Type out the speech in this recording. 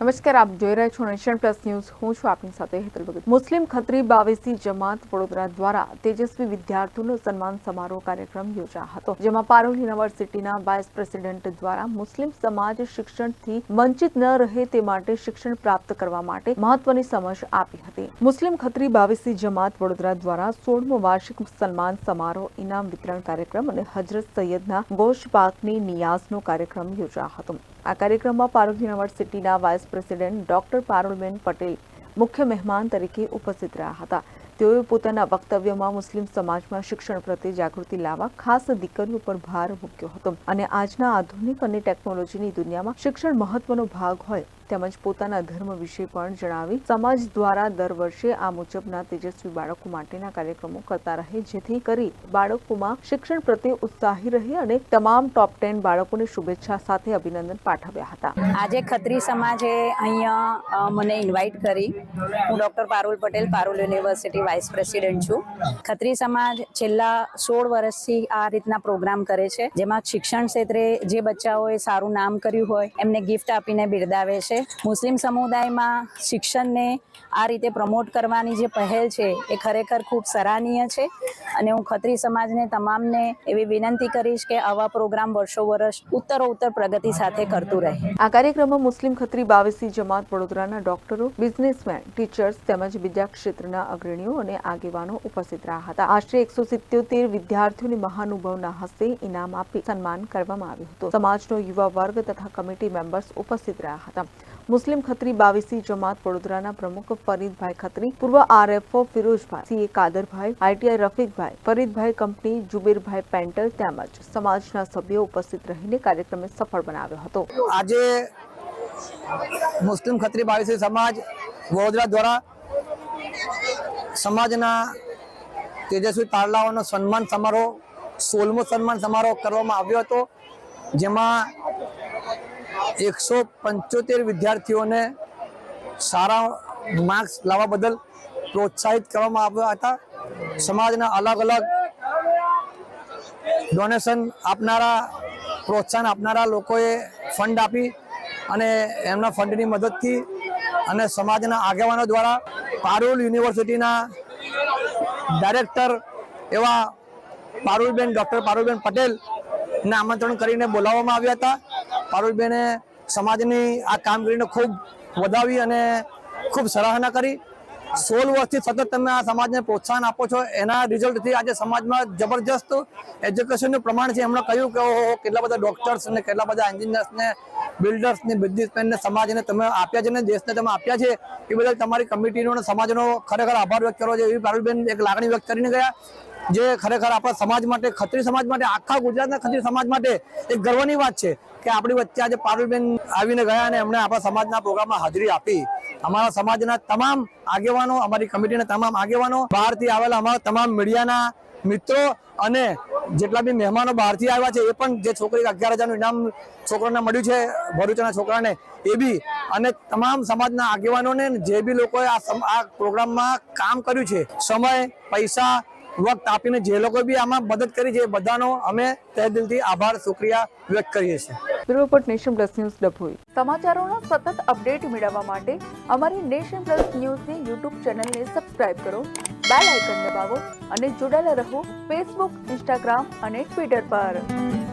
નમસ્કાર, આપ જોઈ રહ્યા છો નેશન પ્લસ ન્યૂઝ. હું છું આપની સાથે હેતલ ભગત. મુસ્લિમ ખત્રી બાવીસી જમાત વડોદરા દ્વારા તેજસ્વી વિદ્યાર્થીઓનો સન્માન સમારોહ કાર્યક્રમ યોજાયો હતો, જેમાં પારુલ યુનિવર્સિટીના વાઇસ પ્રેસિડેન્ટ દ્વારા મુસ્લિમ સમાજ શિક્ષણથી વંચિત ન રહે તે માટે શિક્ષણ પ્રાપ્ત કરવા માટે મહત્વની સમજ આપી હતી. મુસ્લિમ ખત્રી બાવીસી જમાત વડોદરા દ્વારા સોળમો વાર્ષિક સન્માન સમારોહ ઇનામ વિતરણ કાર્યક્રમ અને હજરત સૈયદના ગોશ પાકની નિયાઝનો કાર્યક્રમ યોજાયો હતો. આ કાર્યક્રમમાં પારુલ યુનિવર્સિટીના vice president doctor Parulben Patel મુખ્ય મહેમાન તરીકે ઉપસ્થિત રહ્યા હતા. તેઓએ પોતાના વક્તવ્યમાં મુસ્લિમ સમાજમાં શિક્ષણ પ્રત્યે જાગૃતિ લાવવા ખાસ દીકરીઓ પર ભાર મૂક્યો હતો. અને આજના આધુનિક અને ટેકનોલોજીની દુનિયામાં શિક્ષણ મહત્વનો ભાગ હોય તેમજ પોતાના ધર્મ વિશે પણ જણાવી સમાજ દ્વારા દર વર્ષે આ મુજબના તેજસ્વી બાળકો માટેના કાર્યક્રમો કરતા રહે, જેથી કરી બાળકોમાં શિક્ષણ પ્રત્યે ઉત્સાહી રહે અને તમામ ટોપ ટેન બાળકોને શુભેચ્છા સાથે અભિનંદન પાઠવ્યા હતા. આજે ખત્રી સમાજે અહીંયા મને ઇન્વાઇટ કરી. હું doctor Parul Patel, Parul university vice president છું. ખત્રી સમાજ છેલ્લા સોળ વર્ષથી આ રીતના પ્રોગ્રામ કરે છે, જેમાં શિક્ષણ ક્ષેત્રે જે બચ્ચાઓએ સારું નામ કર્યું હોય, એમને ગિફ્ટ આપીને બિરદાવે છે. મુસ્લિમ સમુદાયમાં શિક્ષણને આ રીતે પ્રમોટ કરવાની જે પહેલ છે એ ખરેખર ખૂબ સરાહનીય છે. અને હું ખત્રી સમાજને તમામને એવી વિનંતી કરીશ કે આવા પ્રોગ્રામ વર્ષો વર્ષ ઉત્તરો ઉત્તર પ્રગતિ સાથે કરતું રહે. આ કાર્યક્રમમાં મુસ્લિમ ખત્રી બાવીસી જમાત વડોદરાના ડોક્ટરો, બિઝનેસમેન, ટીચર્સ તેમજ વિદ્યા ક્ષેત્રના અગ્રણીઓ અને આગેવાનો ઉપસ્થિત રહ્યા હતા. આશરે એકસો સિત્યોતેર વિદ્યાર્થીઓને મહાનુભાવના હસ્તે ઇનામ આપી સન્માન કરવામાં આવ્યું હતું. સમાજનો યુવા વર્ગ તથા કમિટી મેમ્બર્સ ઉપસ્થિત રહ્યા હતા. મુસ્લિમ ખત્રી બાવીસી જમાત વડોદરાના પ્રમુખ ફરીદભાઈ ખત્રી, પૂર્વ RFO Firojbhai CA Kadarbhai, ITI Rafiqbhai, Faridbhai company Jubairbhai પેન્ટલ તેમજ સમાજના સભ્યો ઉપસ્થિત રહીને કાર્યક્રમને સફળ બનાવ્યો હતો. આજે મુસ્લિમ ખત્રી બાવીસી સમાજ વડોદરા દ્વારા સમાજના તેજસ્વી તારલાઓનો સન્માન સમારોહ સોળમો સન્માન સમારોહ કરવામાં આવ્યો હતો, જેમાં એકસો પંચોતેર વિદ્યાર્થીઓને સારા માર્ક્સ લાવવા બદલ પ્રોત્સાહિત કરવામાં આવ્યા હતા. સમાજના અલગ અલગ ડોનેશન આપનારા, પ્રોત્સાહન આપનારા લોકોએ ફંડ આપી અને એમના ફંડની મદદથી અને સમાજના આગેવાનો દ્વારા પારુલ યુનિવર્સિટીના ડાયરેક્ટર એવા પારુલબેન, ડૉક્ટર પારુલબેન પટેલને આમંત્રણ કરીને બોલાવવામાં આવ્યા હતા. પારુલબેને સમાજની આ કામગીરીને ખૂબ વધાવી અને ખૂબ સરાહના કરી. સોળ વર્ષથી સતત તમે આ સમાજને પ્રોત્સાહન આપો છો. એના રિઝલ્ટથી આજે સમાજમાં જબરજસ્ત એજ્યુકેશનનું પ્રમાણ છે. એમણે કહ્યું કે ઓહો, કેટલા બધા ડૉક્ટર્સ ને કેટલા બધા એન્જિનિયર્સને બિલ્ડર્સને બિલ્ડર્સ ને બિઝનેસમેન ને સમાજને તમે આપ્યા છે ને દેશને તમે આપ્યા છે. એ બદલ તમારી કમિટીનો અને સમાજનો ખરેખર આભાર વ્યક્ત કરવો છે એવી પારુલબેન એક લાગણી વ્યક્ત કરીને ગયા. જે ખરેખર આપણા સમાજ માટે, ખત્રી સમાજ માટે, આખા ગુજરાતના ખત્રી સમાજ માટે એક ગર્વની વાત છે કે આપણી વચ્ચે આજે પારુલબેન આવીને ગયા અને એમણે આપણા સમાજના પ્રોગ્રામમાં હાજરી આપી. અમારા સમાજના તમામ આગેવાનો, અમારી કમિટીના તમામ આગેવાનો બહારથી આવેલા, અમારા તમામ મીડિયાના મિત્રો અને જેટલા બી મહેમાનો બહારથી આવ્યા છે, એ પણ જે છોકરી અગિયાર હજારનું ઇનામ છોકરાને મળ્યું છે, ભરૂચના છોકરાને, એ બી અને તમામ સમાજના આગેવાનોને જે બી લોકોએ આ પ્રોગ્રામમાં કામ કર્યું છે, સમય, પૈસા વખત આપીને જે લોકો બી આમાં મદદ કરી છે એ બધાનો અમે તહે દિલથી આભાર શુક્રિયા વ્યક્ત કરીએ છીએ. Report nation plus news Dabhoi. સમાચારોના સતત અપડેટ મેળવવા માટે અમારી નેશન પ્લસ ન્યૂઝની યુટ્યુબ ચેનલને સબસ્ક્રાઇબ કરો બેલ આઇકન દબાવો અને જોડાયેલા રહો ફેસબુક ઇન્સ્ટાગ્રામ અને ટ્વિટર પર.